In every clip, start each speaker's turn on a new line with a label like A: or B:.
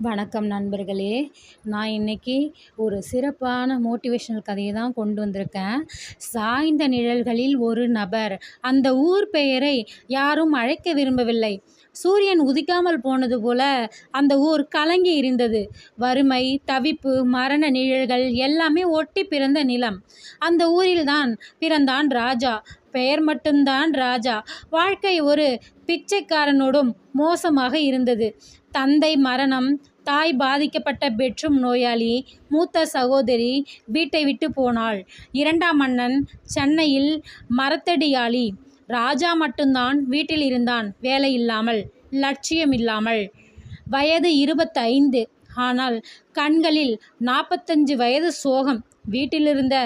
A: வணக்கம் நண்பர்களே. நான் இன்னைக்கு ஒரு சிறப்பான மோட்டிவேஷனல் கதையை தான் கொண்டு வந்திருக்கேன். சாய்ந்த நிழல்களில் ஒரு நபர். அந்த ஊர் பெயரை யாரும் அழைக்க விரும்பவில்லை. சூரியன் உதிக்காமல் போனது போல அந்த ஊர் கலங்கி இருந்தது வறுமை தவிப்பு மரண நிழல்கள் எல்லாமே ஒட்டி பிறந்த நிலம். அந்த ஊரில்தான் பிறந்தான் ராஜா. பெயர் மட்டும்தான் ராஜா. வாழ்க்கை ஒரு பிச்சைக்காரனோடும் மோசமாக இருந்தது. தந்தை மரணம் தாய் பாதிக்கப்பட்ட பெட்ரூம் நோயாளி மூத்த சகோதரி வீட்டை விட்டு போனாள். இரண்டாம் அண்ணன் சென்னையில் மரத்தடியாளி. ராஜா மட்டும்தான் வீட்டில் இருந்தான். வேலை இல்லாமல் லட்சியம் இல்லாமல். வயது இருபத்தைந்து. ஆனால் கண்களில் நாற்பத்தஞ்சு வயது சோகம். வீட்டிலிருந்த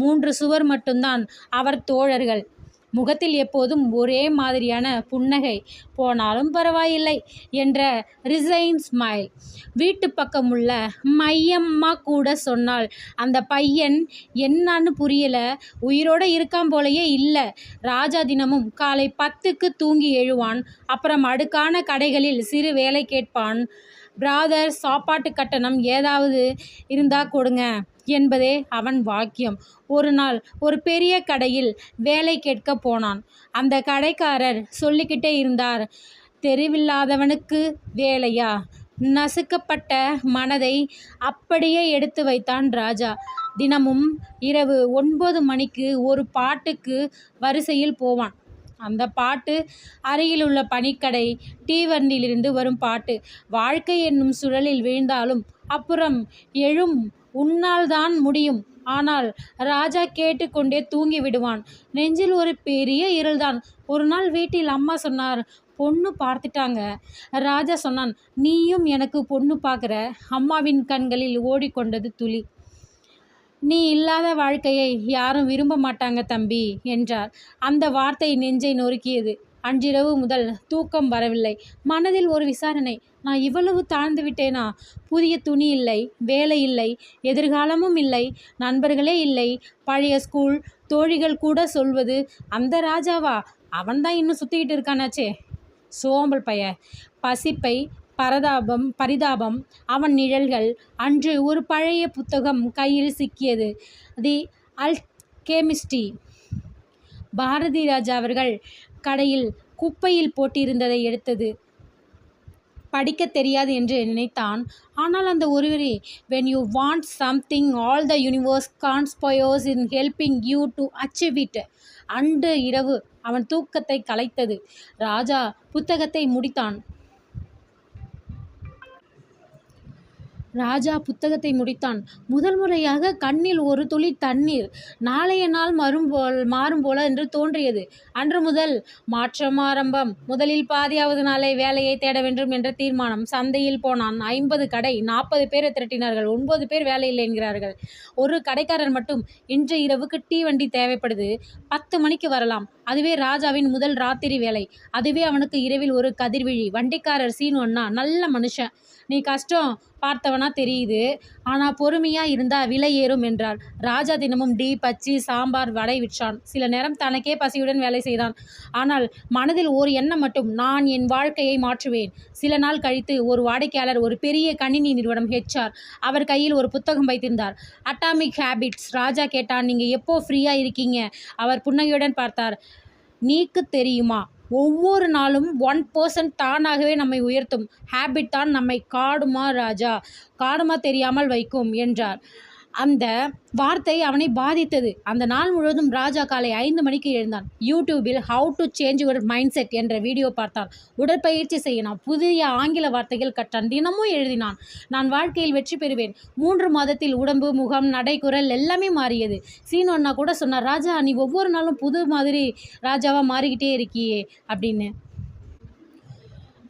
A: மூன்று சுவர் மட்டும்தான் அவர் தோழர்கள். முகத்தில் எப்போதும் ஒரே மாதிரியான புன்னகை. போனாலும் பரவாயில்லை என்ற ரிசைன் ஸ்மைல். வீட்டு பக்கம் உள்ள மையம்மா கூட சொன்னால் அந்த பையன் என்னன்னு புரியல உயிரோட இருக்கான் போலயே இல்லை. ராஜா தினமும் காலை பத்துக்கு தூங்கி எழுவான் அப்புறம் அடுக்கான கடைகளில் சிறு வேலை கேட்பான். பிராதர் சாப்பாட்டு கட்டணம் ஏதாவது இருந்தால் கொடுங்க. என்பதே அவன் வாக்கியம் ஒரு நாள் ஒரு பெரிய கடையில் வேலை கேட்க போனான். அந்த கடைக்காரர் சொல்லிக்கிட்டே இருந்தார் தெரிவில்லாதவனுக்கு வேலையா? நசுக்கப்பட்ட மனதை அப்படியே எடுத்து வைத்தான் ராஜா. தினமும் இரவு ஒன்பது மணிக்கு ஒரு பாட்டுக்கு வரிசையில் போவான். அந்த பாட்டு அருகில் உள்ள பனிக்கடை டீவண்டிலிருந்து வரும் பாட்டு. வாழ்க்கை என்னும் சுழலில் வீழ்ந்தாலும் அப்புறம் எழும் உன்னால் தான் முடியும். ஆனால் ராஜா கேட்டுக்கொண்டே தூங்கி விடுவான். நெஞ்சில் ஒரு பெரிய இருள்தான். ஒரு நாள் வீட்டில் அம்மா சொன்னார் பொண்ணு பார்த்துட்டாங்க. ராஜா சொன்னான் நீயும் எனக்கு பொண்ணு பார்க்குற? அம்மாவின் கண்களில் ஓடிக்கொண்டது துளி. நீ இல்லாத வாழ்க்கையை யாரும் விரும்ப மாட்டாங்க தம்பி என்றார். அந்த வார்த்தை நெஞ்சை நொறுக்கியது. அன்றிரவு முதல் தூக்கம் வரவில்லை. மனதில் ஒரு விசாரணை. நான் இவ்வளவு தாழ்ந்து விட்டேனா? புதிய துணி இல்லை வேலை இல்லை எதிர்காலமும் இல்லை நண்பர்களே இல்லை. பழைய ஸ்கூல் தோழிகள் கூட சொல்வது அந்த ராஜாவா? அவன்தான் இன்னும் சுற்றிக்கிட்டு இருக்கானாச்சே. சோம்பல் பைய. பசிப்பை பரதாபம் பரிதாபம் அவன் நிழல்கள். அன்று ஒரு பழைய புத்தகம் கையில் சிக்கியது. தி அல்கெமிஸ்டி. பாரதி ராஜா அவர்கள் கடையில் குப்பையில் போட்டிருந்ததை எடுத்தது. படிக்க தெரியாது என்று நினைத்தான். ஆனால் அந்த ஒருவரே when you want something all the universe conspires in helping you to achieve it அன்று இரவு அவன் தூக்கத்தை கலைத்தது. ராஜா புத்தகத்தை முடித்தான். ராஜா புத்தகத்தை முடித்தான். முதல் முறையாக கண்ணில் ஒரு துளி தண்ணீர். நாளைய நாள் மறும் போல் மாறும் போல என்று தோன்றியது. அன்று முதல் மாற்றம் ஆரம்பம். முதலில் பாதியாவது நாளை வேலையை தேட வேண்டும் என்ற தீர்மானம். சந்தையில் போனான். ஐம்பது கடை நாற்பது பேரை திரட்டினார்கள். ஒன்பது பேர் வேலையில் என்கிறார்கள். ஒரு கடைக்காரர் மட்டும் இன்று இரவுக்கு டீ வண்டி தேவைப்படுது. பத்து மணிக்கு வரலாம். அதுவே ராஜாவின் முதல் ராத்திரி வேலை. அதுவே அவனுக்கு இரவில் ஒரு கதிர்விழி. வண்டிக்காரர் சீனு அண்ணா நல்ல மனுஷன். நீ கஷ்டம். பார்த்தவனா தெரியுது. ஆனால் பொறுமையாக இருந்தால் விலை ஏறும் என்றார் ராஜா தினமும் டீ பச்சி சாம்பார் வடை விற்றான். சில நேரம் தனக்கே பசியுடன் வேலை செய்தான். ஆனால் மனதில் ஒரு எண்ணம் மட்டும் நான் என் வாழ்க்கையை மாற்றுவேன். சில நாள் கழித்து ஒரு வாடிக்கையாளர் ஒரு பெரிய கணினி நிறுவனம் ஹெச்ஆர் அவர் கையில் ஒரு புத்தகம் வைத்திருந்தார். அட்டாமிக் ஹேபிட்ஸ் ராஜா கேட்டான் நீங்கள் எப்போ ஃப்ரீயாக இருக்கீங்க? அவர் புன்னகையுடன் பார்த்தார். நீக்கு தெரியுமா? ஒவ்வொரு நாளும் ஒன் பர்சன்ட் தானாகவே நம்மை உயர்த்தும். ஹேபிட் தான் நம்மை காடுமா ராஜா? காடுமா தெரியாமல் வைக்கும் என்றார். அந்த வார்த்தை அவனை பாதித்தது. அந்த நாள் முழுவதும் ராஜா காலை ஐந்து மணிக்கு எழுந்தான். யூடியூபில் how to change your mindset என்ற வீடியோ பார்த்தான் உடற்பயிற்சி செய்யலாம் புதிய ஆங்கில வார்த்தைகள் கற்றான். தினமும் எழுதினான். நான் வாழ்க்கையில் வெற்றி பெறுவேன். மூன்று மாதத்தில் உடம்பு முகம் நடை குரல் எல்லாமே மாறியது. சீனு அண்ணா கூட சொன்னார் ராஜா நீ ஒவ்வொரு நாளும் புது மாதிரி ராஜாவாக மாறிக்கிட்டே இருக்கியே அப்படின்னு.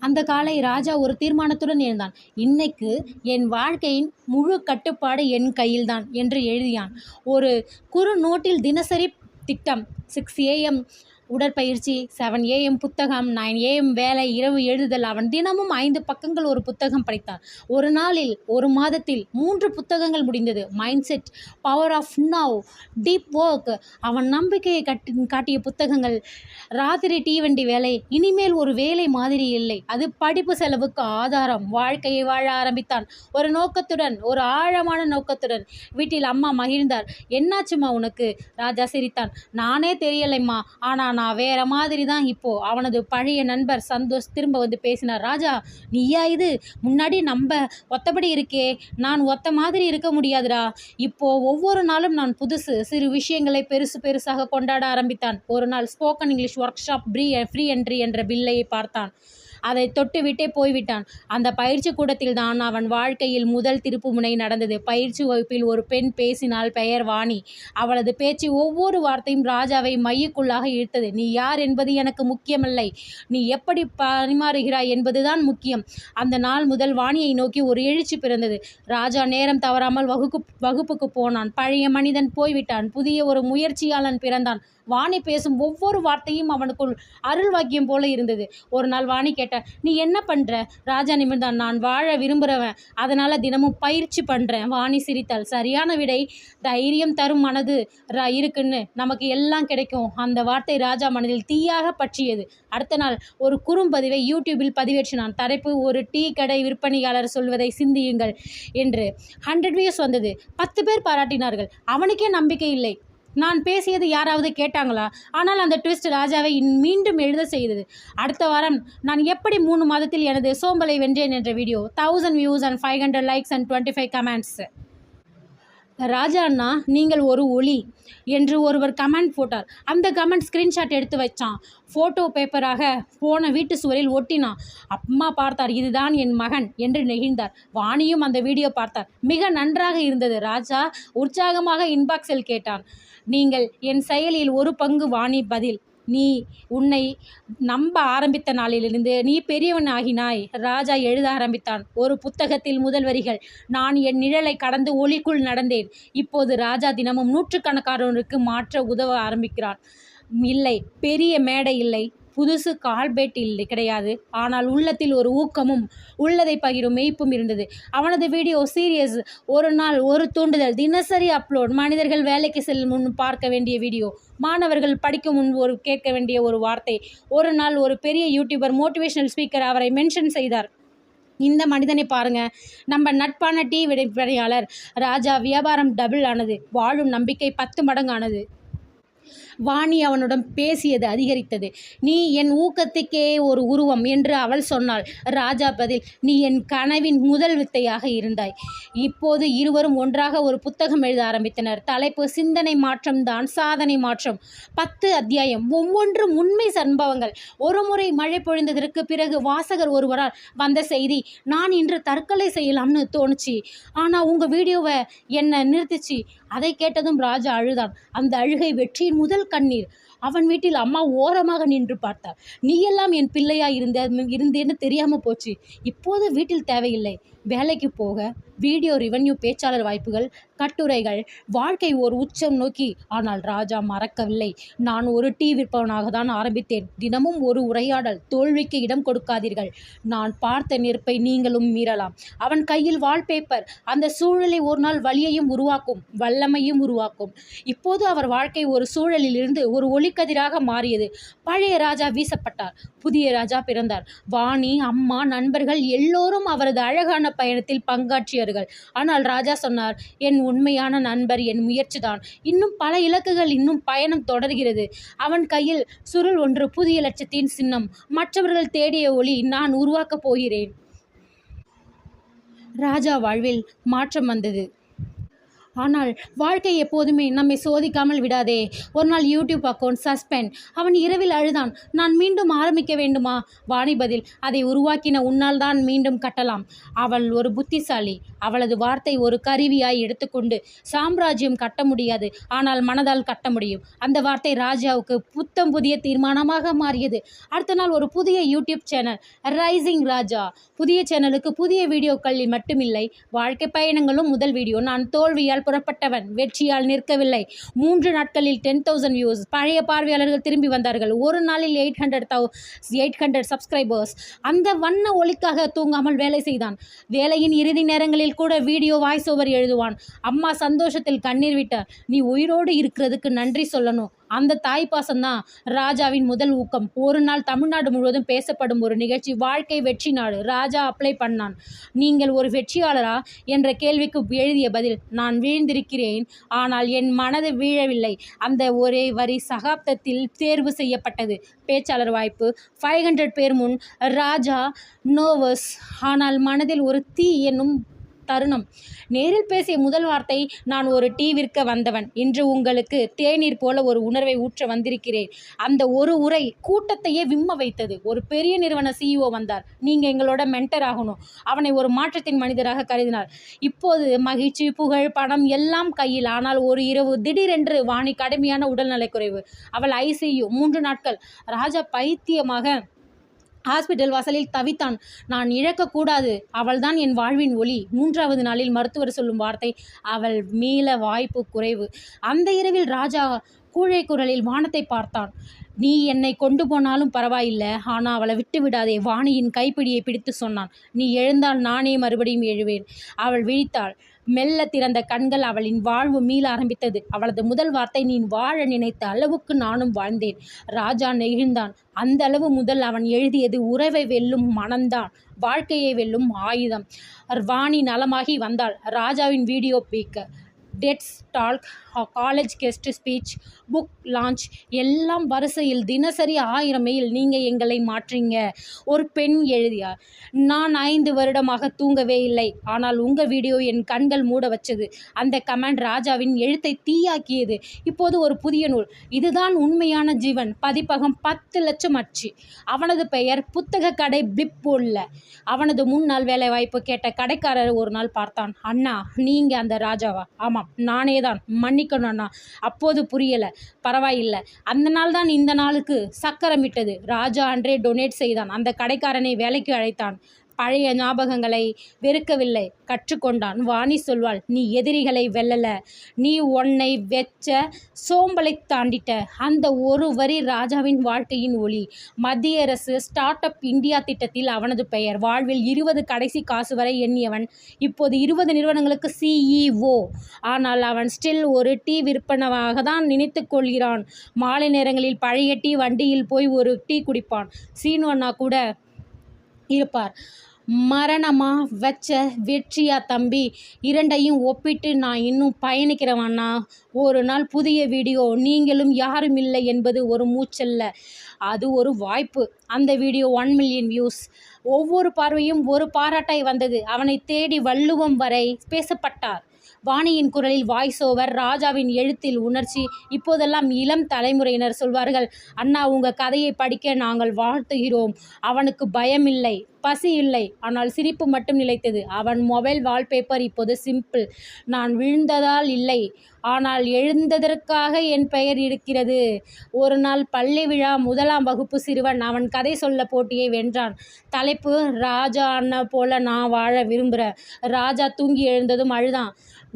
A: அந்த காலை ராஜா ஒரு தீர்மானத்துடன் எழுந்தான். இன்னைக்கு என் வாழ்க்கையின் முழு கட்டுப்பாடு என் கையில்தான் என்று எழுதியான். ஒரு குறு நோட்டில் தினசரி திட்டம் சிக்ஸ் ஏஎம் உடற்பயிற்சி செவன் ஏஎம் புத்தகம் நைன் ஏஎம் வேலை இரவு எழுதுதல் அவன் தினமும் ஐந்து பக்கங்கள் ஒரு புத்தகம் படித்தான். ஒரு நாளில் ஒரு மாதத்தில் மூன்று புத்தகங்கள் முடிந்தது. Mindset power of now deep work அவன் நம்பிக்கையை கட்டி காட்டிய புத்தகங்கள் ராத்திரி டீ வண்டி வேலை. இனிமேல் ஒரு வேலை மாதிரி இல்லை. அது படிப்பு செலவுக்கு ஆதாரம். வாழ்க்கையை வாழ ஆரம்பித்தான். ஒரு நோக்கத்துடன் ஒரு ஆழமான நோக்கத்துடன் வீட்டில் அம்மா மகிழ்ந்தார். என்னாச்சும்மா உனக்கு? ராஜா சிரித்தான். நானே தெரியலைம்மா. ஆனால் நான் வேற மாதிரி தான் இப்போ. அவனது பழைய நண்பர் சந்தோஷ் திரும்ப வந்து பேசினார் ராஜா நீயா இது? முன்னாடி நம்ப ஒத்தபடி இருக்கே. நான் ஒத்த மாதிரி இருக்க முடியாதுடா. இப்போ ஒவ்வொரு நாளும் நான் புதுசு சிறு விஷயங்களை பெருசு பெருசாக கொண்டாட ஆரம்பித்தான். ஒரு நாள் spoken English workshop free free entry என்ற பில்லையை பார்த்தான். அதை தொட்டுவிட்டே போய்விட்டான். அந்த பயிற்சி கூடத்தில் தான் அவன் வாழ்க்கையில் முதல் திருப்புமுனை நடந்தது. பயிற்சி வகுப்பில் ஒரு பெண் பேசினாள் பெயர் வாணி. அவளது பேச்சு ஒவ்வொரு வார்த்தையும் ராஜாவை மையக்குள்ளாக இழுத்தது. நீ யார் என்பது எனக்கு முக்கியமில்லை. நீ எப்படி பரிமாறுகிறாய் என்பதுதான் முக்கியம். அந்த நாள் முதல் வாணியை நோக்கி ஒரு எழுச்சி பிறந்தது. ராஜா நேரம் தவறாமல் வகுப்பு வகுப்புக்கு போனான். பழைய மனிதன் போய்விட்டான். புதிய ஒரு முயற்சியாளன் பிறந்தான். வாணி பேசும் ஒவ்வொரு வார்த்தையும் அவனுக்குள் அருள் வாக்கியம் போல இருந்தது. ஒரு நாள் வாணி கேட்ட நீ என்ன பண்ற? ராஜா நிமிர்ந்தான். நான் வாழ விரும்புகிறவன் அதனால தினமும் பயிற்சி பண்றேன். வாணி சிரித்தாள் சரியான விடை. தைரியம் தரும் மனது ர- இருக்குன்னு நமக்கு எல்லாம் கிடைக்கும். அந்த வார்த்தை ராஜா மனதில் தீயாக பற்றியது. அடுத்த நாள் ஒரு குறும்பதிவை யூடியூபில் பதிவேற்றினான். தலைப்பு ஒரு டீ கடை விற்பனையாளர் சொல்வதை சிந்தியுங்கள் என்று. ஹண்ட்ரட் வியூஸ் வந்தது. பத்து பேர் பாராட்டினார்கள். அவனுக்கே நம்பிக்கை இல்லை. நான் பேசியது யாராவது கேட்டாங்களா? ஆனால் அந்த ட்விஸ்ட் ராஜாவை இன் மீண்டும் எழுத செய்தது. அடுத்த வாரம் நான் எப்படி மூணு மாதத்தில் எனது சோம்பலை வென்றேன் என்ற video thousand views and five hundred likes and twenty five comments Raja அண்ணா நீங்கள் ஒரு ஒளி என்று ஒருவர் கமெண்ட் போட்டார். அந்த கமெண்ட் ஸ்க்ரீன்ஷாட் எடுத்து வச்சான். ஃபோட்டோ பேப்பராக போன வீட்டு சுவரில் ஒட்டினான். அம்மா பார்த்தார் இதுதான் என் மகன் என்று நெகிழ்ந்தார். வாணியும் அந்த வீடியோ பார்த்தார். மிக நன்றாக இருந்தது. ராஜா உற்சாகமாக இன்பாக்ஸில் கேட்டான். நீங்கள் என் செயலில் ஒரு பங்கு வாணி பதில். நீ உன்னை நம்ப ஆரம்பித்த நாளிலிருந்து நீ பெரியவன் ஆகினாய் ராஜா எழுத ஆரம்பித்தான். ஒரு புத்தகத்தில் முதல் வரிகள் நான் என் நிழலை கடந்து ஒளிக்குள் நடந்தேன். இப்போது ராஜா தினமும் நூற்றுக்கணக்கானோருக்கு மாற்ற உதவ ஆரம்பிக்கிறான். இல்லை பெரிய மேடை இல்லை. புதுசு கால்பேட் இல்லை கிடையாது. ஆனால் உள்ளத்தில் ஒரு ஊக்கமும் உள்ளதை பகிரும் மெய்ப்பும் இருந்தது. அவனது வீடியோ சீரியஸ் ஒரு நாள் ஒரு தூண்டுதல் தினசரி அப்லோட் மனிதர்கள் வேலைக்கு செல்லும் முன் பார்க்க வேண்டிய வீடியோ மாணவர்கள் படிக்கும் முன் ஒரு கேட்க வேண்டிய ஒரு வார்த்தை ஒரு நாள் ஒரு பெரிய யூடியூபர் மோட்டிவேஷனல் ஸ்பீக்கர் அவரை மென்ஷன் செய்தார். இந்த மனிதனை பாருங்க. நம்ம நட்பான டீ விற்பனையாளர் ராஜா வியாபாரம் டபுள் ஆனது வாழும் நம்பிக்கை பத்து மடங்கானது. வாணி அவனுடன் பேசியது அதிகரித்தது. நீ என் ஊக்கத்துக்கே ஒரு உருவம் என்று அவள் சொன்னாள். ராஜா பதில் நீ என் கனவின் முதல் வித்தையாக இருந்தாய். இப்போது இருவரும் ஒன்றாக ஒரு புத்தகம் எழுத ஆரம்பித்தனர். தலைப்பு சிந்தனை மாற்றம் தான் சாதனை மாற்றம் பத்து அத்தியாயம் ஒவ்வொன்றும் உண்மை சம்பவங்கள். ஒரு முறை மழை பொழிந்ததற்கு பிறகு வாசகர் ஒருவரால் வந்த செய்தி நான் இன்று தற்கொலை செய்யலாம்னு தோணுச்சு. ஆனால் உங்கள் வீடியோவை என்னை நிறுத்துச்சு? அதை கேட்டதும் ராஜா அழுதான். அந்த அழுகை வெற்றியின் முதல் கண்ணீர். அவன் வீட்டில் அம்மா ஓரமாக நின்று பார்த்தார் நீ எல்லாம் என் பிள்ளையா இருந்த இருந்தேன்னு தெரியாம போச்சு. இப்போது வீட்டில் தேவையில்லை. வேலைக்கு போக வீடியோ ரிவன்யூ பேச்சாளர் வாய்ப்புகள் கட்டுரைகள் வாழ்க்கை ஒரு உச்சம் நோக்கி. ஆனால் ராஜா மறக்கவில்லை. நான் ஒரு டீ விற்பவனாக தான் ஆரம்பித்தேன். தினமும் ஒரு உரையாடல் தோல்விக்கு இடம் கொடுக்காதீர்கள். நான் பார்த்த நெருப்பை நீங்களும் மீறலாம். அவன் கையில் வால்பேப்பர் அந்த சூழலை ஒரு நாள் வலியையும் உருவாக்கும் வல்லமையும் உருவாக்கும். இப்போது அவர் வாழ்க்கை ஒரு சூழலில் இருந்து ஒரு ஒளிக்கதிராக மாறியது. பழைய ராஜா வீசப்பட்டார். புதிய ராஜா பிறந்தார். வாணி அம்மா நண்பர்கள் எல்லோரும் அவரது அழகான பயணத்தில் பங்காற்றியர்கள் ஆனால் ராஜா சொன்னார் என் உண்மையான நண்பர் என் முயற்சிதான். இன்னும் பல இலக்குகள் இன்னும் பயணம் தொடர்கிறது. அவன் கையில் சுருள் ஒன்று புதிய லட்சத்தின் சின்னம். மற்றவர்கள் தேடிய ஒளி நான் உருவாக்கப் போகிறேன். ராஜா வாழ்வில் மாற்றம் வந்தது. ஆனால் வாழ்க்கை எப்போதுமே நம்மை சோதிக்காமல் விடாதே. ஒரு நாள் யூடியூப் அக்கௌண்ட் சஸ்பெண்ட் அவன் இரவில் அழுதான். நான் மீண்டும் ஆரம்பிக்க வேண்டுமா? வாணி பதில் அதை உருவாக்கின உன்னால் தான் மீண்டும் கட்டலாம். அவள் ஒரு புத்திசாலி. அவளது வார்த்தை ஒரு கருவியாய் எடுத்துக்கொண்டு சாம்ராஜ்யம் கட்ட முடியாது. ஆனால் மனதால் கட்ட முடியும். அந்த வார்த்தை ராஜாவுக்கு புத்தம் புதிய தீர்மானமாக மாறியது. அடுத்த நாள் ஒரு புதிய யூடியூப் சேனல் ரைசிங் ராஜா புதிய சேனலுக்கு புதிய வீடியோக்களில் மட்டுமில்லை வாழ்க்கை பயணங்களும் முதல் வீடியோ. நான் தோல்வியால் புறப்பட்டவன். வெற்றியால் நிற்கவில்லை. மூன்று நாட்களில் டென் தௌசண்ட் வியூஸ் பழைய பார்வையாளர்கள் திரும்பி வந்தார்கள். ஒரு நாளில் eight hundred thou eight hundred subscribers அந்த வண்ண ஒளிக்காக தூங்காமல் வேலை செய்தான். வேலையின் இறுதி நேரங்களில் கூட வீடியோ வாய்ஸ் ஓவர் எழுதுவான். அம்மா சந்தோஷத்தில் கண்ணீர் விட்டார். நீ உயிரோடு இருக்கிறதுக்கு நன்றி சொல்லணும். அந்த தாய் பாசம்தான் ராஜாவின் முதல் ஊக்கம். ஒரு நாள் தமிழ்நாடு முழுவதும் பேசப்படும் ஒரு நிகழ்ச்சி வாழ்க்கை வெற்றி நாடு ராஜா அப்ளை பண்ணான். நீங்கள் ஒரு வெற்றியாளரா? என்ற கேள்விக்கு எழுதிய பதில் நான் வீழ்ந்திருக்கிறேன் ஆனால் என் மனது வீழவில்லை. அந்த ஒரே வரி சகாப்தத்தில் தேர்வு செய்யப்பட்டது. பேச்சாளர் வாய்ப்பு ஃபைவ் ஹண்ட்ரட் பேர் முன் ராஜா நோவஸ் ஆனால் மனதில் ஒரு தீ என்னும் தருணம். நேரில் பேசிய முதல் வார்த்தை நான் ஒரு டீ விற்க வந்தவன். இன்று உங்களுக்கு தேநீர் போல ஒரு உணர்வை ஊற்ற வந்திருக்கிறேன். அந்த ஒரு உரை கூட்டத்தையே விம்ம வைத்தது. ஒரு பெரிய நிறுவன சிஇஓ வந்தார். நீங்கள் எங்களோட மென்டர் ஆகணும். அவனை ஒரு மாற்றத்தின் மனிதராக கருதினார். இப்போது மகிழ்ச்சி புகழ் பணம் எல்லாம் கையில். ஆனால் ஒரு இரவு திடீரென்று வாணி கடுமையான உடல்நலக்குறைவு. அவள் ஐசியு மூன்று நாட்கள். ராஜா பைத்தியமாக ஹாஸ்பிட்டல் வாசலில் தவித்தான் நான் இழக்கக்கூடாது. அவள்தான் என் வாழ்வின் ஒளி. மூன்றாவது நாளில் மருத்துவர் சொல்லும் வார்த்தை அவள் மீள வாய்ப்பு குறைவு. அந்த இரவில் ராஜா கூழை குரலில் வானத்தை பார்த்தான். நீ என்னை கொண்டு போனாலும் பரவாயில்லை. ஆனால் அவளை விட்டு விடாதே. வாணியின் கைப்பிடியை பிடித்து சொன்னான். நீ எழுந்தால் நானே மறுபடியும் எழுவேன். அவள் விழித்தாள். மெல்ல திறந்த கண்கள் அவளின் வாழ்வு மீள ஆரம்பித்தது. அவளது முதல் வார்த்தை நீ வாழ நினைத்த அளவுக்கு நானும் வாழ்ந்தேன் ராஜா நெகிழ்ந்தான் அந்த அளவு முதல் அவன் எழுதியது உறவை வெல்லும் மனம்தான். வாழ்க்கையை வெல்லும் ஆயுதம் வாணி நலமாகி வந்தாள். ராஜாவின் video பீக்க. TED's talk college guest speech book launch எல்லாம் வரிசையில் தினசரி ஆயிரம் மெயில் நீங்கள் எங்களை மாற்றீங்க. ஒரு பெண் எழுதியார் நான் ஐந்து வருடமாக தூங்கவே இல்லை. ஆனால் உங்கள் வீடியோ என் கண்கள் மூட வச்சது. அந்த கமெண்ட் ராஜாவின் எழுத்தை தீயாக்கியது. இப்போது ஒரு புதிய நூல். இதுதான் உண்மையான ஜீவன். பதிப்பகம் பத்து லட்சம் அச்சு அவனது பெயர் புத்தக கடை பிப் உள்ள அவனது முன்னாள் வேலை வாய்ப்பு கேட்ட கடைக்காரர் ஒரு நாள் பார்த்தான். அண்ணா நீங்க அந்த ராஜாவா? ஆமாம் நானே தான் மன்னிக்கணும் அண்ணா அப்போது புரியலை. பரவாயில்லை. அந்த நாள் தான் இந்த நாளுக்கு சக்கரமிட்டது. ராஜா அன்றே டொனேட் செய்தான். அந்த கடைக்காரனை வேலைக்கு அழைத்தான். பழைய ஞாபகங்களை வெறுக்கவில்லை. கற்றுக்கொண்டான். வாணி சொல்வாள் நீ எதிரிகளை வெல்லல. நீ உன்னை வெச்ச சோம்பலை தாண்டிட்ட. அந்த ஒரு வரி ராஜாவின் வாழ்க்கையின் ஒளி மத்திய அரசு ஸ்டார்ட் அப் இந்தியா திட்டத்தில் அவனது பெயர். வாழ்வில் இருபது கடைசி காசு வரை எண்ணியவன். இப்போது இருபது நிறுவனங்களுக்கு சிஇஓ ஆனால் அவன் ஸ்டில் ஒரு டீ விற்பனவாக தான் நினைத்து கொள்கிறான். மாலை நேரங்களில் பழைய டீ வண்டியில் போய் ஒரு டீ குடிப்பான். சீனு அண்ணா கூட இருப்பார். மரணமாக வச்ச வெற்றியா தம்பி? இரண்டையும் ஒப்பிட்டு நான் இன்னும் பயணிக்கிறவன்னா ஒரு நாள் புதிய வீடியோ நீங்களும் யாரும் இல்லை என்பது ஒரு மூச்சல்ல. அது ஒரு வாய்ப்பு. அந்த வீடியோ ஒன் மில்லியன் வியூஸ் ஒவ்வொரு பார்வையும் ஒரு பாராட்டாய் வந்தது. அவனை தேடி வள்ளுவம் வரை பேசப்பட்டார். வாணியின் குரலில் வாய்ஸ் ஓவர் ராஜாவின் எழுத்தில் உணர்ச்சி. இப்போதெல்லாம் இளம் தலைமுறையினர் சொல்வார்கள் அண்ணா உங்கள் கதையை படிக்க நாங்கள் வாழ்த்துகிறோம். அவனுக்கு பயமில்லை. பசி இல்லை. ஆனால் சிரிப்பு மட்டும் நிலைத்தது. அவன் மொபைல் வால்பேப்பர் இப்போது சிம்பிள். நான் விழுந்ததால் இல்லை. ஆனால் எழுந்ததற்காக என் பெயர் இருக்கிறது. ஒரு நாள் பள்ளி விழா முதலாம் வகுப்பு சிறுவன் அவன் கதை சொல்ல போட்டியை வென்றான். தலைப்பு ராஜா அண்ணா போல நான் வாழ விரும்புகிறேன் ராஜா தூங்கி எழுந்ததும் அழுதான்.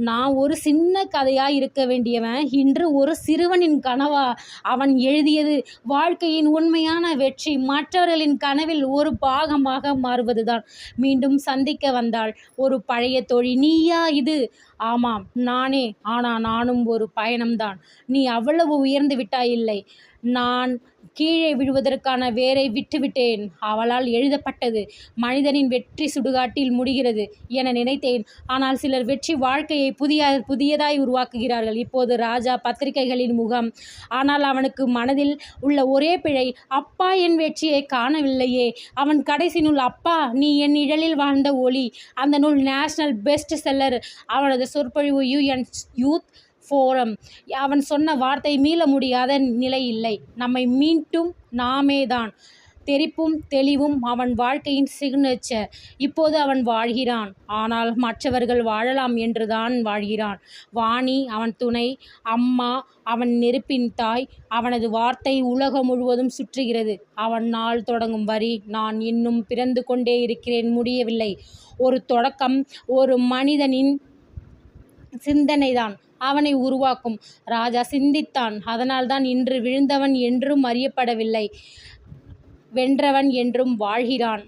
A: நான் ஒரு சின்ன கதையாக இருக்க வேண்டியவன். இன்று ஒரு சிறுவனின் கனவா? அவன் எழுதியது வாழ்க்கையின் உண்மையான வெற்றி. மற்றவர்களின் கனவில் ஒரு பாகமாக மாறுவதுதான். மீண்டும் சந்திக்க வந்தாள் ஒரு பழைய தோழி. நீயா இது? ஆமாம் நானே. ஆனால் நானும் ஒரு பயணம்தான். நீ அவ்வளவு உயர்ந்து விட்டாயில்லை. நான் கீழே விழுவதற்கான வேரை விட்டுவிட்டேன். அவளால் எழுதப்பட்டது மனிதனின் வெற்றி சுடுகாட்டில் முடிகிறது என நினைத்தேன். ஆனால் சிலர் வெற்றி வாழ்க்கையை புதிய புதியதாய் உருவாக்குகிறார்கள். இப்போது ராஜா பத்திரிகைகளின் முகம். ஆனால் அவனுக்கு மனதில் உள்ள ஒரே பிழை அப்பா என் வெற்றியை காணவில்லையே. அவன் கடைசி நூல் அப்பா நீ என் நிழலில் வாழ்ந்த ஒளி. அந்த நூல் நேஷனல் பெஸ்ட் செல்லர். அவனது சொற்பொழிவு யூ என் யூத் ஃபோரம் அவன் சொன்ன வார்த்தை மீள முடியாத நிலை இல்லை. நம்மை மீண்டும் நாமே தான். தெரிப்பும் தெளிவும் அவன் வாழ்க்கையின் சிக்னேச்சர் இப்போது அவன் வாழ்கிறான். ஆனால் மற்றவர்கள் வாழலாம் என்று தான் வாழ்கிறான். வாணி அவன் துணை அம்மா அவன் நெருப்பின் தாய் அவனது வார்த்தை உலகம் முழுவதும் சுற்றுகிறது. அவன் நாள் தொடங்கும் வரி நான் இன்னும் பிறந்து கொண்டே இருக்கிறேன் முடியவில்லை. ஒரு தொடக்கம் ஒரு மனிதனின் சிந்தனைதான். அவனை உருவாக்கும். ராஜா சிந்தித்தான். அதனால்தான் இன்று விழுந்தவன் என்றும் அறியப்படவில்லை. வென்றவன் என்றும் வாழ்கிறான்.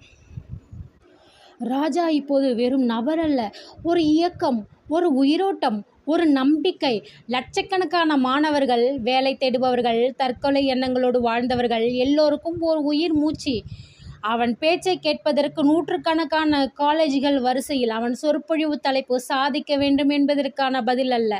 A: ராஜா இப்போது வெறும் நபர் அல்ல ஒரு இயக்கம் ஒரு உயிரோட்டம் ஒரு நம்பிக்கை. லட்சக்கணக்கான மாணவர்கள் வேலை தேடுபவர்கள் தற்கொலை எண்ணங்களோடு வாழ்ந்தவர்கள் எல்லோருக்கும் ஒரு உயிர் மூச்சு. அவன் பேச்சை கேட்பதற்கு நூற்றுக்கணக்கான காலேஜ்கள் வரிசையில் அவன் சொற்பொழிவு தலைப்பு சாதிக்க வேண்டும் என்பதற்கான பதில் அல்ல.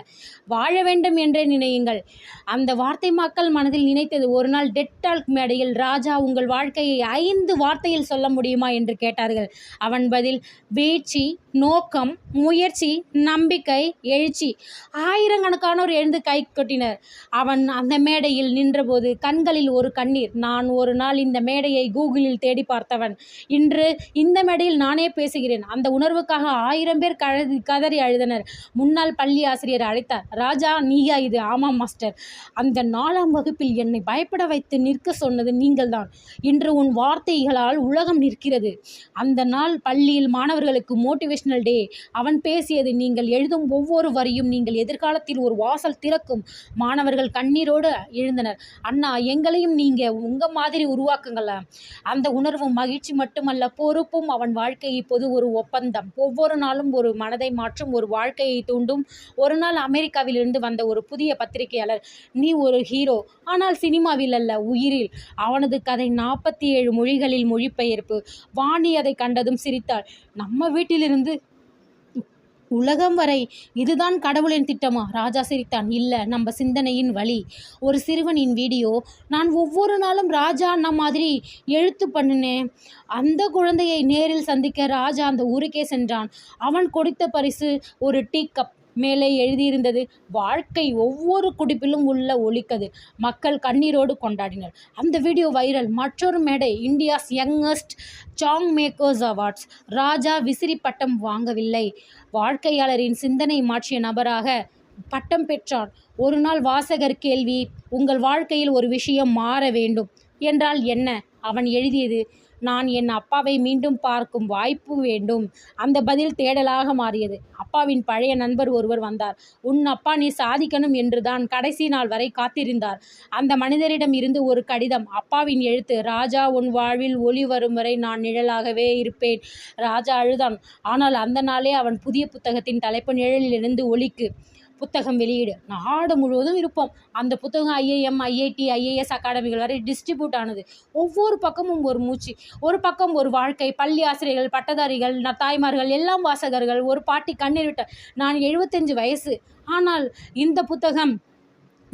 A: வாழ வேண்டும் என்றே நினையுங்கள். அந்த வார்த்தை மக்கள் மனதில் நினைத்தது ஒரு நாள் டெட்டால்க் மேடையில் ராஜா உங்கள் வாழ்க்கையை ஐந்து வார்த்தையில் சொல்ல முடியுமா? என்று கேட்டார்கள். அவன் பதில் வீழ்ச்சி நோக்கம் முயற்சி நம்பிக்கை எழுச்சி. ஆயிரக்கணக்கானோர் எழுந்து கை கொட்டினர். அவன் அந்த மேடையில் நின்றபோது கண்களில் ஒரு கண்ணீர். நான் ஒரு நாள் இந்த மேடையை கூகுளில் தேடி பார்த்தவன். இன்று இந்த மேடையில் நானே பேசுகிறேன். அந்த உணர்வுக்காக ஆயிரம் பேர் கழுதி கதறி அழுதனர். முன்னாள் பள்ளி ஆசிரியர் அழைத்தார். ராஜா நீயா இது? ஆமாம் மாஸ்டர். அந்த நாலாம் வகுப்பில் என்னை பயப்பட வைத்து நிற்க சொன்னது நீங்கள்தான். இன்று உன் வார்த்தைகளால் உலகம் நிற்கிறது. அந்த நாள் பள்ளியில் மாணவர்களுக்கு மோட்டிவேஷன் மோட்டிவேஷனல் டே அவன் பேசியது நீங்கள் எழுதும் ஒவ்வொரு வரியும் நீங்கள் எதிர்காலத்தில் ஒரு வாசல் திறக்கும். மாணவர்கள் கண்ணீரோடு எழுந்தனர். அண்ணா எங்களையும் நீங்கள் உங்கள் மாதிரி உருவாக்குங்கள அந்த உணர்வும் மகிழ்ச்சி மட்டுமல்ல பொறுப்பும் அவன் வாழ்க்கை இப்போது ஒரு ஒப்பந்தம். ஒவ்வொரு நாளும் ஒரு மனதை மாற்றும் ஒரு வாழ்க்கையை தூண்டும். ஒரு நாள் அமெரிக்காவிலிருந்து வந்த ஒரு புதிய பத்திரிகையாளர் நீ ஒரு ஹீரோ. ஆனால் சினிமாவில் அல்ல உயிரில். அவனது கதை நாற்பத்தி ஏழு மொழிகளில் மொழிபெயர்ப்பு. வாணி அதை கண்டதும் சிரித்தாள் நம்ம வீட்டிலிருந்து உலகம் வரை இதுதான் கடவுளின் திட்டமா? ராஜா சிரித்தான். இல்லை நம்ம சிந்தனையின் வழி. ஒரு சிறுவனின் வீடியோ நான் ஒவ்வொரு நாளும் ராஜா அண்ணா மாதிரி எழுத்து பண்ணினேன். அந்த குழந்தையை நேரில் சந்திக்க ராஜா அந்த ஊருக்கே சென்றான். அவன் கொடுத்த பரிசு ஒரு டீ கப். மேலே எழுதியிருந்தது. வாழ்க்கை ஒவ்வொரு குடிப்பிலும் உள்ள ஒழிக்கது மக்கள் கண்ணீரோடு கொண்டாடினர். அந்த வீடியோ வைரல் மற்றொரு மேடை India's youngest song makers awards. Raja விசிறி பட்டம் வாங்கவில்லை. வாழ்க்கையாளரின் சிந்தனை மாற்றிய நபராக பட்டம் பெற்றான் ஒரு நாள் வாசகர் கேள்வி உங்கள் வாழ்க்கையில் ஒரு விஷயம் மாற வேண்டும் என்றால் என்ன? அவன் எழுதியது நான் என் அப்பாவை மீண்டும் பார்க்கும் வாய்ப்பு வேண்டும். அந்த பதில் தேடலாக மாறியது. அப்பாவின் பழைய நண்பர் ஒருவர் வந்தார். உன் அப்பா நீ சாதிக்கணும் என்றுதான் கடைசி நாள் வரை காத்திருந்தார். அந்த மனிதரிடம் இருந்து ஒரு கடிதம் அப்பாவின் எழுத்து ராஜா உன் வாழ்வில் ஒளி வரும் வரை நான் நிழலாகவே இருப்பேன். ராஜா அழுதான். ஆனால் அந்த நாளே அவன் புதிய புத்தகத்தின் தலைப்பு நிழலிலிருந்து ஒளிக்கு புத்தகம் வெளியீடு. நாடு முழுவதும் இருப்போம். அந்த புத்தகம் ஐஏஎம் ஐஐடி ஐஏஎஸ் அகாடமிகள் வரை டிஸ்ட்ரிபியூட் ஆனது. ஒவ்வொரு பக்கமும் ஒரு மூச்சு. ஒரு பக்கம் ஒரு வாழ்க்கை பள்ளி ஆசிரியர்கள் பட்டதாரிகள் தாய்மார்கள் எல்லாம் வாசகர்கள் ஒரு பாட்டி கண்ணீர் விட்ட நான் எழுபத்தஞ்சு வயசு. ஆனால் இந்த புத்தகம்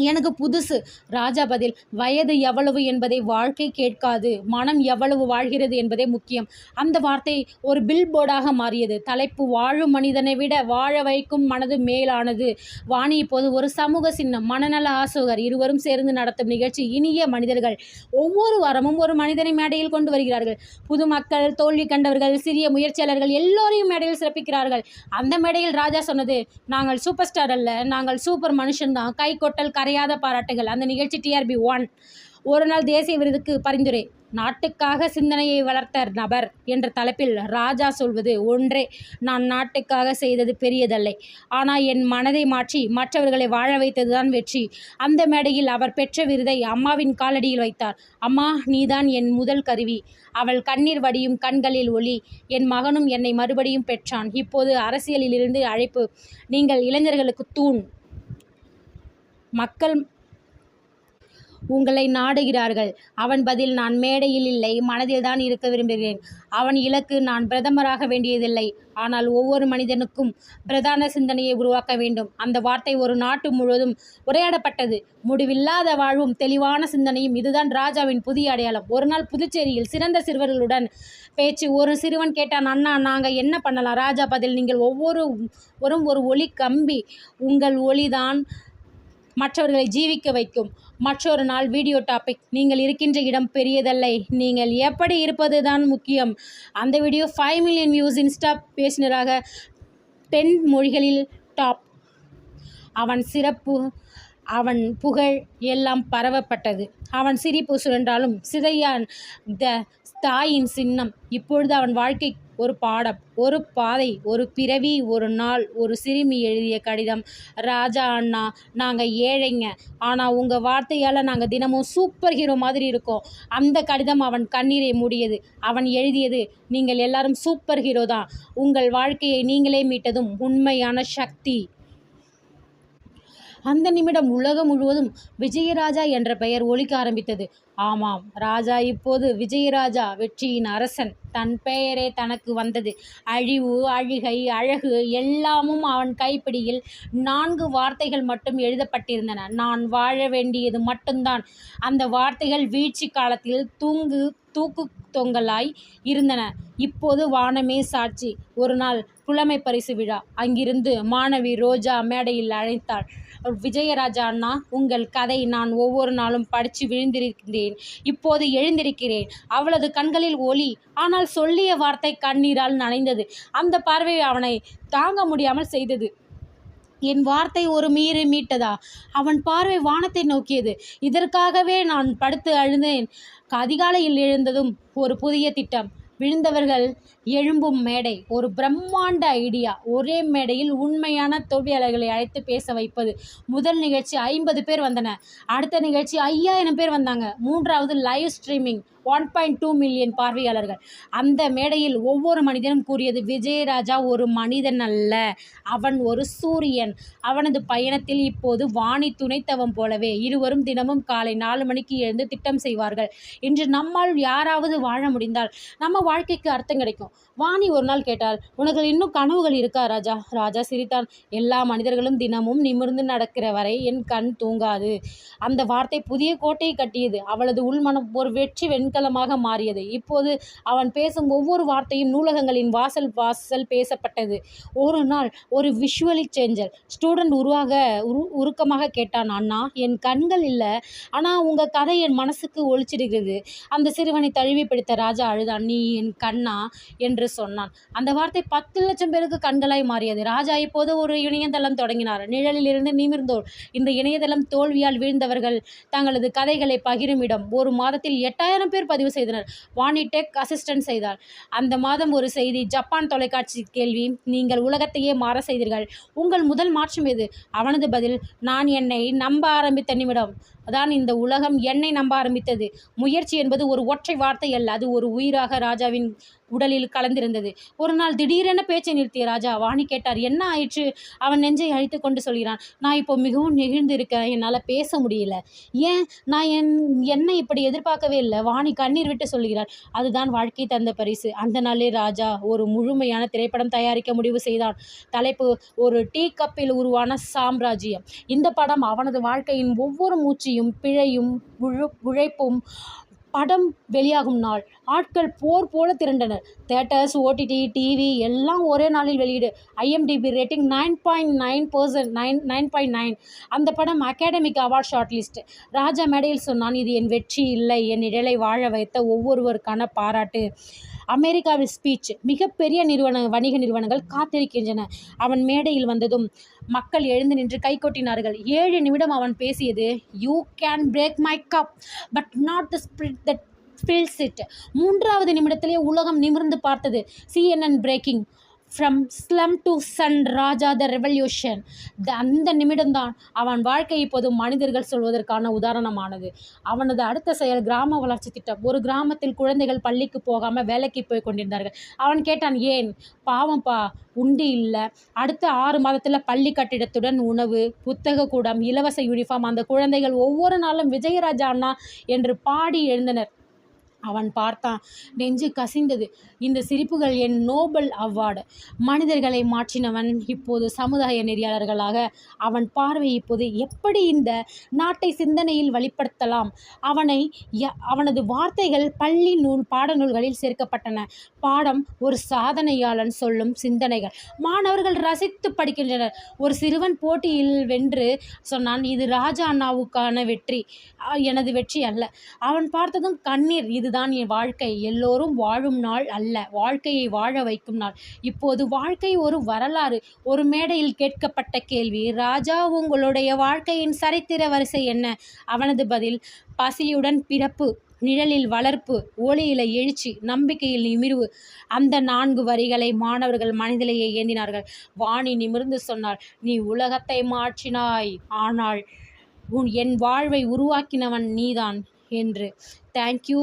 A: எனக்கு புதுசு. ராஜா பதில் வயது எவ்வளவு என்பதை வாழ்க்கை கேட்காது. மனம் எவ்வளவு வாழ்கிறது என்பதே முக்கியம். அந்த வார்த்தை ஒரு பில் போர்டாக மாறியது. தலைப்பு வாழும் மனிதனை விட வாழ வைக்கும் மனது மேலானது. வாணி இப்போது ஒரு சமூக சின்னம் மனநல ஆசோகர். இருவரும் சேர்ந்து நடத்தும் நிகழ்ச்சி இனிய மனிதர்கள். ஒவ்வொரு வாரமும் ஒரு மனிதனை மேடையில் கொண்டு வருகிறார்கள். புது மக்கள் தோல்வி கண்டவர்கள் சிறிய முயற்சியாளர்கள் எல்லோரையும் மேடையில் சிறப்பிக்கிறார்கள். அந்த மேடையில் ராஜா சொன்னது நாங்கள் சூப்பர் ஸ்டார் அல்ல நாங்கள் சூப்பர் மனுஷன்தான். கை கொட்டல் மறையாத பாராட்டுகள். அந்த நிகழ்ச்சி டிஆர்பி ஒன் ஒரு நாள் தேசிய விருதுக்கு பரிந்துரை. நாட்டுக்காக சிந்தனையை வளர்த்த நபர் என்ற தலைப்பில் ராஜா சொல்வது ஒன்றே. நான் நாட்டுக்காக செய்தது பெரியதல்லை. ஆனால் என் மனதை மாற்றி மற்றவர்களை வாழ வைத்ததுதான் வெற்றி. அந்த மேடையில் அவர் பெற்ற விருதை அம்மாவின் காலடியில் வைத்தார். அம்மா நீதான் என் முதல் கருவி. அவள் கண்ணீர் வடியும் கண்களில் ஒளி. என் மகனும் என்னை மறுபடியும் பெற்றான். இப்போது அரசியலிலிருந்து அழைப்பு. நீங்கள் இளைஞர்களுக்கு தூண். மக்கள் உங்களை நாடுகிறார்கள். அவன் பதில் நான் மேடையில் இல்லை மனதில் தான் இருக்க விரும்புகிறேன். அவன் இலக்கு நான் பிரதமராக வேண்டியதில்லை. ஆனால் ஒவ்வொரு மனிதனுக்கும் பிரதான சிந்தனையை உருவாக்க வேண்டும். அந்த வார்த்தை ஒரு நாட்டு முழுவதும் உரையாடப்பட்டது. முடிவில்லாத வாழ்வும் தெளிவான சிந்தனையும் இதுதான் ராஜாவின் புதிய அடையாளம். ஒரு நாள் புதுச்சேரியில் சிறந்த சிறுவர்களுடன் பேச்சு ஒரு சிறுவன் கேட்டான் அண்ணா நாங்கள் என்ன பண்ணலாம் ராஜா பதில் நீங்கள் ஒவ்வொரு ஒரு ஒரு ஒளி கம்பி. உங்கள் ஒளிதான் மற்றவர்களை ஜீவிக்க வைக்கும். மற்றொரு நாள் வீடியோ டாபிக் நீங்கள் இருக்கின்ற இடம் பெரியதல்லை. நீங்கள் எப்படி இருப்பது தான் முக்கியம். அந்த video five million views insta பேசினராக ten மொழிகளில் டாப் அவன் சிறப்பு அவன் புகழ் எல்லாம் பரவப்பட்டது. அவன் சிரிப்பு சுழன்றாலும் சிதையான் த தாயின் சின்னம். இப்பொழுது அவன் வாழ்க்கை ஒரு பாடம் ஒரு பாதை ஒரு பிறவி ஒரு நாள் ஒரு சிறுமி எழுதிய கடிதம். ராஜா அண்ணா நாங்கள் ஏழைங்க. ஆனால் உங்கள் வார்த்தையால் நாங்கள் தினமும் சூப்பர் ஹீரோ மாதிரி இருக்கோம். அந்த கடிதம் அவன் கண்ணீரை மூடியது. அவன் எழுதியது நீங்கள் எல்லாரும் சூப்பர் ஹீரோ தான். உங்கள் வாழ்க்கையை நீங்களே மீட்டதும் உண்மையான சக்தி. அந்த நிமிடம் உலகம் முழுவதும் விஜயராஜா என்ற பெயர் ஒலிக்க ஆரம்பித்தது. ஆமாம் ராஜா இப்போது விஜயராஜா வெற்றியின் அரசன். தன் பெயரே தனக்கு வந்தது. அழிவு அழுகை அழகு எல்லாமும் அவன் கைப்பிடியில் நான்கு வார்த்தைகள் மட்டும் எழுதப்பட்டிருந்தன. நான் வாழ வேண்டியது மட்டும்தான். அந்த வார்த்தைகள் வீழ்ச்சி காலத்தில் தூங்கு தூக்கு தொங்கலாய் இருந்தன. இப்போது வானமே சாட்சி. ஒரு நாள் புலமை பரிசு விழா. அங்கிருந்து மாணவி ரோஜா மேடையில் அழைத்தாள். விஜயராஜா அண்ணா உங்கள் கதை நான் ஒவ்வொரு நாளும் படித்து விழுந்திருக்கிறேன். இப்போது எழுந்திருக்கிறேன். அவளது கண்களில் ஒளி. ஆனால் சொல்லிய வார்த்தை கண்ணீரால் நனைந்தது. அந்த பார்வை அவனை தாங்க முடியாமல் செய்தது. என் வார்த்தை ஒரு மீறி மீட்டதா? அவன் பார்வை வானத்தை நோக்கியது. இதற்காகவே நான் படுத்து அழுந்தேன். அதிகாலையில் எழுந்ததும் ஒரு புதிய திட்டம். விழுந்தவர்கள் எழும்பும் மேடை. ஒரு பிரம்மாண்ட ஐடியா. ஒரே மேடையில் உண்மையான தொழிலாளர்களை அழைத்து பேச வைப்பது. முதல் நிகழ்ச்சி ஐம்பது பேர் வந்தன. அடுத்த நிகழ்ச்சி ஐயாயிரம் பேர் வந்தாங்க. மூன்றாவது live streaming one point two million பார்வையாளர்கள். அந்த மேடையில் ஒவ்வொரு மனிதனும் கூறியது விஜயராஜா ஒரு மனிதன் அல்ல. அவன் ஒரு சூரியன். அவனது பயணத்தில் இப்போது வாணி துணைத்தவம் போலவே இருவரும் தினமும் காலை நாலு மணிக்கு எழுந்து திட்டம் செய்வார்கள். இன்று நம்மால் யாராவது வாழ முடிந்தால் நம்ம வாழ்க்கைக்கு அர்த்தம் கிடைக்கும். வாணி ஒரு நாள் கேட்டால் உனக்கு இன்னும் கனவுகள் இருக்கா ராஜா? ராஜா சிரித்தான் எல்லா மனிதர்களும் தினமும் நிமிர்ந்து நடக்கிற வரை என் கண் தூங்காது. அந்த வார்த்தை புதிய கோட்டையை கட்டியது. அவளது உள்மனம் ஒரு வெற்றி வெண்கலமாக மாறியது. இப்போது அவன் பேசும் ஒவ்வொரு வார்த்தையும் நூலகங்களின் வாசல் வாசல் பேசப்பட்டது. ஒரு நாள் ஒரு விஷுவலி சேஞ்சர் ஸ்டூடெண்ட் உருவாக உரு உருக்கமாக கேட்டான் அண்ணா என் கண்கள் இல்லை. ஆனால் உங்கள் கதை என் மனசுக்கு ஒழிச்சிடுகிறது அந்த சிறுவனை தழுவி பிடித்த ராஜா அழுதான் நீ என் கண்ணா? என்று சொன்னான். அந்த வார்த்தை பத்து லட்சம் பேருக்கு கண்களாய் மாறியது. ராஜா இப்போது ஒரு இணையதளம் தொடங்கினார். நிழலில் இருந்து நிமிர்ந்தோர். இந்த இணையதளம் தோல்வியால் வீழ்ந்தவர்கள் தங்களது கதைகளை பகிரும் இடம் ஒரு மாதத்தில் எட்டாயிரம் பேர் பதிவு செய்தனர். வானிடெக் அசிஸ்டன்ட் செய்தார். அந்த மாதம் ஒரு செய்தி ஜப்பான் தொலைக்காட்சி கேள்வி நீங்கள் உலகத்தையே மாற செய்தீர்கள். உங்கள் முதல் மாற்றம் எது? அவனது பதில் நான் என்னை நம்ப ஆரம்பித்த நிமிடம். தான் இந்த உலகம் என்னை நம்ப ஆரம்பித்தது. முயற்சி என்பது ஒரு ஒற்றை வார்த்தை அல்ல அது ஒரு உயிராக ராஜாவின் உடலில் கலந்திருந்தது. ஒரு நாள் திடீரென பேச்சை நிறுத்திய ராஜா வாணி கேட்டார் என்ன ஆயிற்று? அவன் நெஞ்சை அழித்து கொண்டு சொல்கிறான் நான் இப்போ மிகவும் நெகிழ்ந்து இருக்கேன் என்னால் பேச முடியல. ஏன்? நான் என் என்னை இப்படி எதிர்பார்க்கவே இல்லை. வாணி கண்ணீர் விட்டு சொல்கிறார் அதுதான் வாழ்க்கை தந்த பரிசு. அந்த நாளே ராஜா ஒரு முழுமையான திரைப்படம் தயாரிக்க முடிவு செய்தான். தலைப்பு ஒரு டீ கப்பில் உருவான சாம்ராஜ்யம். இந்த படம் அவனது வாழ்க்கையின் ஒவ்வொரு மூச்சையும் பிழையும் உழு உழைப்பும் படம் வெளியாகும் நாள். ஆட்கள் போர் போல திரண்டனர். தேட்டர்ஸ் ஓடிடி டிவி எல்லாம் ஒரே நாளில் வெளியீடு. IMDb rating nine point nine percent nine nine point nine. அந்த படம் academic award short list. Raja மேடையில் சொன்னான் இது என் வெற்றி இல்லை. என் நிழலை வாழ வைத்த ஒவ்வொருவருக்கான பாராட்டு. அமெரிக்காவில் ஸ்பீச் மிகப்பெரிய நிறுவன வணிக நிறுவனங்கள் காத்திருக்கின்றன. அவன் மேடையில் வந்ததும் மக்கள் எழுந்து நின்று கைகொட்டினார்கள் ஏழு நிமிடம் அவன் பேசியது you can break my cup but not the spirit that spills it மூன்றாவது நிமிடத்திலே உலகம் நிமிர்ந்து பார்த்தது CNN breaking from slum to sun Raja the revolution the அந்த நிமிடம்தான் அவன் வாழ்க்கை இப்போது மனிதர்கள் சொல்வதற்கான உதாரணமானது. அவனது அடுத்த செயல் கிராம வளர்ச்சி திட்டம். ஒரு கிராமத்தில் குழந்தைகள் பள்ளிக்கு போகாமல் வேலைக்கு போய் கொண்டிருந்தார்கள். அவன் கேட்டான் ஏன்? பாவம்ப்பா உண்டு இல்லை. அடுத்த ஆறு மாதத்தில் பள்ளி கட்டிடத்துடன் உணவு புத்தக கூடம் இலவச யூனிஃபார்ம் அந்த குழந்தைகள் ஒவ்வொரு நாளும் விஜயராஜா அண்ணா என்று பாடி எழுந்தனர். அவன் பார்த்தான். நெஞ்சு கசிந்தது. இந்த சிரிப்புகள் என் நோபல் அவார்டு. மனிதர்களை மாற்றினவன் இப்போது சமுதாய நெறியாளர்களாக. அவன் பார்வை இப்போது எப்படி இந்த நாட்டை சிந்தனையில் வழிப்படுத்தலாம் அவனை ய- அவனது வார்த்தைகள் பள்ளி நூல் பாடநூல்களில் சேர்க்கப்பட்டன. பாடம் ஒரு சாதனையாளன் சொல்லும் சிந்தனைகள். மாணவர்கள் ரசித்து படிக்கின்றனர். ஒரு சிறுவன் போட்டியில் வென்று சொன்னான் இது ராஜா அண்ணாவுக்கான வெற்றி. எனது வெற்றி அல்ல. அவன் பார்த்ததும் கண்ணீர். இது இதுதான் என் வாழ்க்கை. எல்லோரும் வாழும் நாள் அல்ல. வாழ்க்கையை வாழ வைக்கும் நாள். இப்போது வாழ்க்கை ஒரு வரலாறு ஒரு மேடையில் கேட்கப்பட்ட கேள்வி ராஜா உங்களுடைய வாழ்க்கையின் சரித்திர வரிசை என்ன? அவனது பதில் பசியுடன் பிறப்பு நிழலில் வளர்ப்பு ஒளியில எழுச்சி நம்பிக்கையில் நிமிர்வு. அந்த நான்கு வரிகளை மாணவர்கள் மனதிலேயே ஏந்தினார்கள். வாணி நிமிர்ந்து சொன்னார் நீ உலகத்தை மாற்றினாய். ஆனால் உன் என் வாழ்வை உருவாக்கினவன் நீதான் என்று. தேங்க்யூ